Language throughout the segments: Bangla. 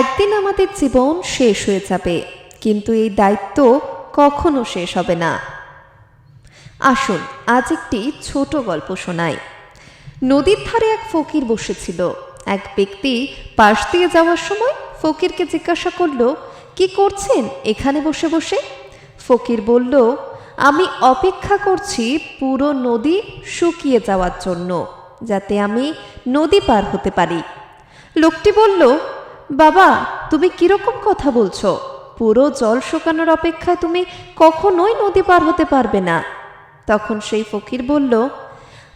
একদিন আমাদের জীবন শেষ হয়ে যাবে, কিন্তু এই দায়িত্ব কখনো শেষ হবে না। আসুন, আজ একটি ছোট গল্প শোনাই। নদীর ধারে এক ফকির বসেছিল। এক ব্যক্তি পাশ দিয়ে যাওয়ার সময় ফকিরকে জিজ্ঞাসা করল, কি করছেন এখানে বসে বসে? ফকির বলল, আমি অপেক্ষা করছি পুরো নদী শুকিয়ে যাওয়ার জন্য, যাতে আমি নদী পার হতে পারি। লোকটি বলল বাবা, তুমি কীরকম কথা বলছো? পুরো জল শুকানোর অপেক্ষায় তুমি কখনোই নদী পার হতে পারবে না। তখন সেই ফকির বলল,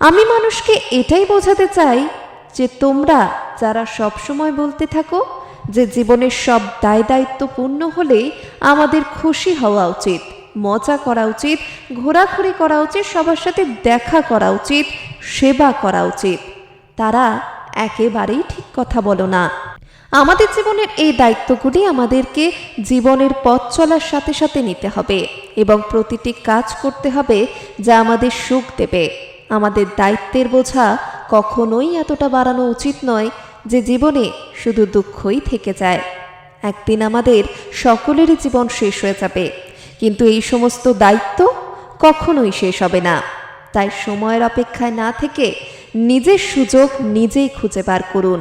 আমি মানুষকে এটাই বোঝাতে চাই যে তোমরা যারা সব সময় বলতে থাকো যে জীবনের সব দায় দায়িত্ব পূর্ণ হলেই আমাদের খুশি হওয়া উচিত, মজা করা উচিত, ঘোরাঘুরি করা উচিত, সবার সাথে দেখা করা উচিত, সেবা করা উচিত। তারা একেবারেই ঠিক কথা বলো না। আমাদের জীবনের এই দায়িত্বগুলি আমাদেরকে জীবনের পথ চলার সাথে সাথে নিতে হবে এবং প্রতিটি কাজ করতে হবে যা আমাদের সুখ দেবে। আমাদের দায়িত্বের বোঝা কখনোই এতটা বাড়ানো উচিত নয় যে জীবনে শুধু দুঃখই থেকে যায়। একদিন আমাদের সকলেরই জীবন শেষ হয়ে যাবে, কিন্তু এই সমস্ত দায়িত্ব কখনোই শেষ হবে না। তাই সময়ের অপেক্ষায় না থেকে নিজের সুযোগ নিজেই খুঁজে বার করুন।